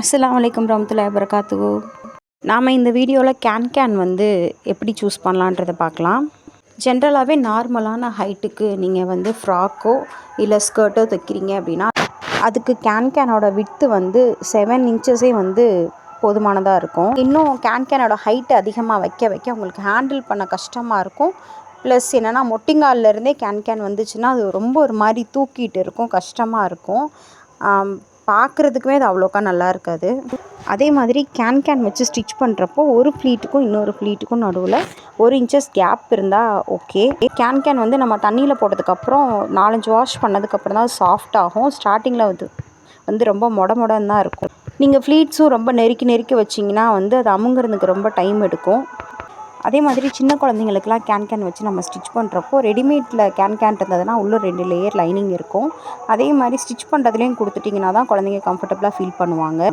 அஸ்லாம் அலைக்கும் ரஹமத்துல்லாஹி வரகாத்துஹு நாம் இந்த வீடியோவில் கேன் கேன் வந்து எப்படி சூஸ் பண்ணலான்றதை பார்க்கலாம். ஜென்ரலாகவே நார்மலான ஹைட்டுக்கு நீங்கள் வந்து ஃப்ராக்கோ இல்லை ஸ்கர்ட்டோ தைக்கிறீங்க அப்படின்னா அதுக்கு கேன் கேனோட வித்து வந்து செவன் இன்ச்சஸே வந்து போதுமானதாக இருக்கும். இன்னும் கேன் கேனோட ஹைட்டு அதிகமாக வைக்க வைக்க உங்களுக்கு ஹேண்டில் பண்ண கஷ்டமாக இருக்கும். ப்ளஸ் என்னென்னா மொட்டிங்கால்லேருந்தே கேன் கேன் வந்துச்சுன்னா அது ரொம்ப ஒரு மாதிரி தூக்கிட்டு இருக்கும் கஷ்டமாக இருக்கும். பார்க்குறதுக்குமே அது அவ்வளோக்கா நல்லா இருக்காது. அதே மாதிரி கேன் கேன் வச்சு ஸ்டிச் பண்ணுறப்போ ஒரு ஃப்ளீட்டுக்கும் இன்னொரு ஃப்ளீட்டுக்கும் நடுவில் ஒரு இன்ச்சஸ் கேப் இருந்தால் ஓகே கேன் கேன் வந்து நம்ம தண்ணியில் போட்டதுக்கப்புறம் நாலஞ்சு வாஷ் பண்ணதுக்கப்புறம் தான் சாஃப்ட் ஆகும். ஸ்டார்டிங்கில் வந்து வந்து ரொம்ப மொட மொடன்னு தான் இருக்கும். நீங்கள் ஃப்ளீட்ஸும் ரொம்ப நெருக்கி நெருக்கி வச்சிங்கன்னா வந்து அது அமுங்கிறதுக்கு ரொம்ப டைம் எடுக்கும். அதே மாதிரி சின்ன குழந்தைங்களுக்குலாம் கேன் கேன் வச்சு நம்ம ஸ்டிச் பண்ணுறப்போ ரெடிமேட்டில் கேன் கேன் இருந்ததுன்னா உள்ளே ரெண்டு லேயர் லைனிங் இருக்கும். அதே மாதிரி ஸ்டிச் பண்ணுறதுலேயும் கொடுத்துட்டிங்கன்னா தான் குழந்தைங்க கம்ஃபர்டபுளாக ஃபீல் பண்ணுவாங்க.